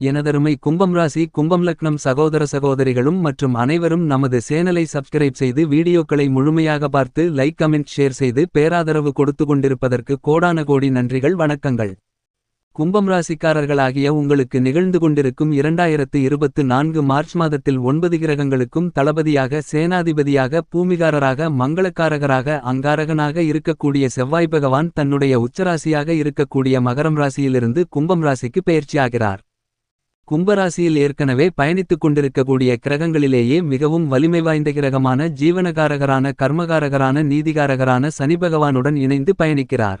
எனதருமை கும்பம் ராசி கும்பம் லக்னம் சகோதர சகோதரிகளும் மற்றும் அனைவரும் நமது சேனலை சப்ஸ்கிரைப் செய்து வீடியோக்களை முழுமையாக பார்த்து லைக் கமெண்ட் ஷேர் செய்து பேராதரவு கொடுத்து கொண்டிருப்பதற்கு கோடான கோடி நன்றிகள் வணக்கங்கள். கும்பம் ராசிக்காரர்களாகிய உங்களுக்கு நிகழ்ந்து கொண்டிருக்கும் இரண்டாயிரத்து இருபத்து நான்கு மார்ச் மாதத்தில் ஒன்பது கிரகங்களுக்கும் தளபதியாக சேனாதிபதியாக பூமிகாரராக மங்களக்காரகராக அங்காரகனாக இருக்கக்கூடிய செவ்வாய் பகவான் தன்னுடைய உச்சராசியாக இருக்கக்கூடிய மகரம் ராசியிலிருந்து கும்பம் ராசிக்கு பெயர்ச்சியாகிறார். கும்பராசியில் ஏற்கனவே பயணித்துக் கொண்டிருக்கக்கூடிய கிரகங்களிலேயே மிகவும் வலிமை வாய்ந்த கிரகமான ஜீவனகாரகரான கர்மகாரகரான நீதிகாரகரான சனி பகவானுடன் இணைந்து பயணிக்கிறார்.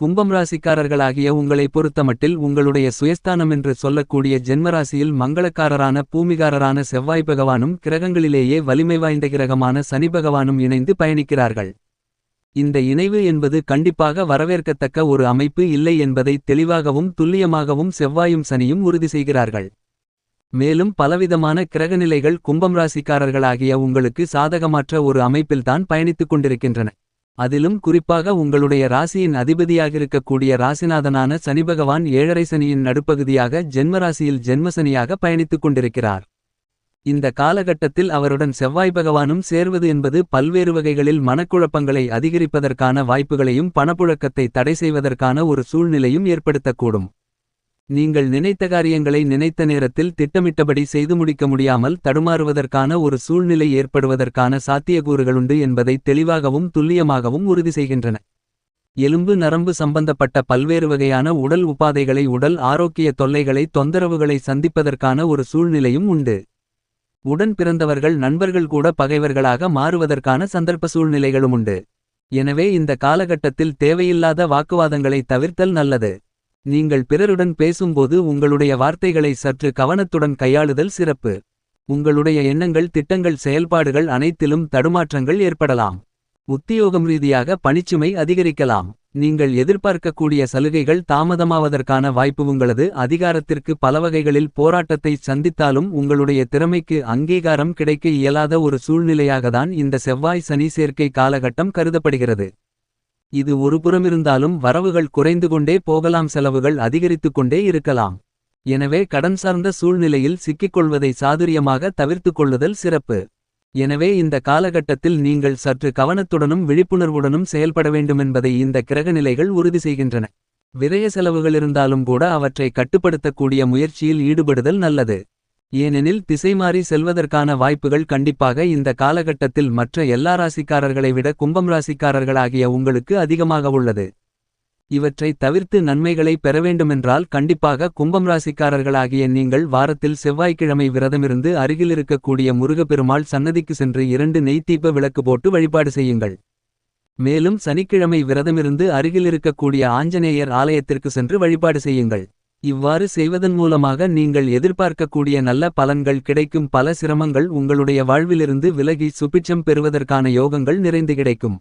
கும்பம் ராசிக்காரர்களாகிய உங்களை பொறுத்தமட்டில் உங்களுடைய சுயஸ்தானம் என்று சொல்லக்கூடிய ஜென்மராசியில் மங்களக்காரரான பூமிகாரரான செவ்வாய் பகவானும் கிரகங்களிலேயே வலிமை வாய்ந்த கிரகமான சனி பகவானும் இணைந்து பயணிக்கிறார்கள். இந்த இணைவு என்பது கண்டிப்பாக வரவேற்கத்தக்க ஒரு அமைப்பு இல்லை என்பதை தெளிவாகவும் துல்லியமாகவும் செவ்வாயும் சனியும் உறுதி செய்கிறார்கள். மேலும் பலவிதமான கிரகநிலைகள் கும்பம் ராசிக்காரர்களாகிய உங்களுக்கு சாதகமற்ற ஒரு அமைப்பில்தான் பயணித்துக் கொண்டிருக்கின்றன. அதிலும் குறிப்பாக உங்களுடைய ராசியின் அதிபதியாகிருக்கக்கூடிய ராசிநாதனான சனிபகவான் ஏழரை சனியின் நடுப்பகுதியாக ஜென்மராசியில் ஜென்மசனியாக பயணித்துக் கொண்டிருக்கிறார். இந்த காலகட்டத்தில் அவருடன் செவ்வாய் பகவானும் சேர்வது என்பது பல்வேறு வகைகளில் மனக்குழப்பங்களை அதிகரிப்பதற்கான வாய்ப்புகளையும் பணப்புழக்கத்தை தடை செய்வதற்கான ஒரு சூழ்நிலையும் ஏற்படுத்தக்கூடும். நீங்கள் நினைத்த காரியங்களை நினைத்த நேரத்தில் திட்டமிட்டபடி செய்து முடிக்க முடியாமல் தடுமாறுவதற்கான ஒரு சூழ்நிலை ஏற்படுவதற்கான சாத்தியக்கூறுகளுண்டு என்பதை தெளிவாகவும் துல்லியமாகவும் உறுதி செய்கின்றன. எலும்பு நரம்பு சம்பந்தப்பட்ட பல்வேறு வகையான உடல் உபாதைகளை உடல் ஆரோக்கிய தொல்லைகளை தொந்தரவுகளை சந்திப்பதற்கான ஒரு சூழ்நிலையும் உண்டு. உடன் பிறந்தவர்கள் நண்பர்கள் கூட பகைவர்களாக மாறுவதற்கான சந்தர்ப்ப சூழ்நிலைகளும் உண்டு. எனவே இந்த காலகட்டத்தில் தேவையில்லாத வாக்குவாதங்களை தவிர்த்தல் நல்லது. நீங்கள் பிறருடன் பேசும்போது உங்களுடைய வார்த்தைகளை சற்று கவனத்துடன் கையாளுதல் சிறப்பு. உங்களுடைய எண்ணங்கள் திட்டங்கள் செயல்பாடுகள் அனைத்திலும் தடுமாற்றங்கள் ஏற்படலாம். உத்தியோகம் ரீதியாக பணிச்சுமை அதிகரிக்கலாம். நீங்கள் எதிர்பார்க்கக்கூடிய சலுகைகள் தாமதமாவதற்கான வாய்ப்பு உங்களது அதிகாரத்திற்கு பலவகைகளில் போராட்டத்தை சந்தித்தாலும் உங்களுடைய திறமைக்கு அங்கீகாரம் கிடைக்க இயலாத ஒரு சூழ்நிலையாகத்தான் இந்த செவ்வாய் சனி சேர்க்கை காலகட்டம் கருதப்படுகிறது. இது ஒருபுறமிருந்தாலும் வரவுகள் குறைந்து கொண்டே போகலாம் செலவுகள் அதிகரித்து கொண்டே இருக்கலாம். எனவே கடன் சார்ந்த சூழ்நிலையில் சிக்கிக்கொள்வதை சாதுரியமாக தவிர்த்துக் கொள்ளுதல் சிறப்பு. எனவே இந்த காலகட்டத்தில் நீங்கள் சற்று கவனத்துடனும் விழிப்புணர்வுடனும் செயல்பட வேண்டுமென்பதை இந்த கிரகநிலைகள் உறுதி செய்கின்றன. விரய செலவுகள் இருந்தாலும் கூட அவற்றை கட்டுப்படுத்தக்கூடிய முயற்சியில் ஈடுபடுதல் நல்லது. ஏனெனில் திசைமாறி செல்வதற்கான வாய்ப்புகள் கண்டிப்பாக இந்த காலகட்டத்தில் மற்ற எல்லா ராசிக்காரர்களை விட கும்பம் ராசிக்காரர்களாகிய உங்களுக்கு அதிகமாக உள்ளது. இவற்றை தவிர்த்து நன்மைகளை பெறவேண்டுமென்றால் கண்டிப்பாக கும்பம் ராசிக்காரர்களாகிய நீங்கள் வாரத்தில் செவ்வாய்க்கிழமை விரதமிருந்து அருகிலிருக்கக்கூடிய முருகப்பெருமாள் சன்னதிக்கு சென்று இரண்டு நெய்த்தீப்ப விளக்கு போட்டு வழிபாடு செய்யுங்கள் மேலும் சனிக்கிழமை விரதமிருந்து அருகிலிருக்கக்கூடிய ஆஞ்சநேயர் ஆலயத்திற்கு சென்று வழிபாடு செய்யுங்கள் இவ்வாறு செய்வதன் மூலமாக நீங்கள் எதிர்பார்க்கக்கூடிய நல்ல பலன்கள் கிடைக்கும். பல சிரமங்கள் உங்களுடைய வாழ்விலிருந்து விலகி சுபிட்சம் பெறுவதற்கான யோகங்கள் நிறைந்து கிடைக்கும்.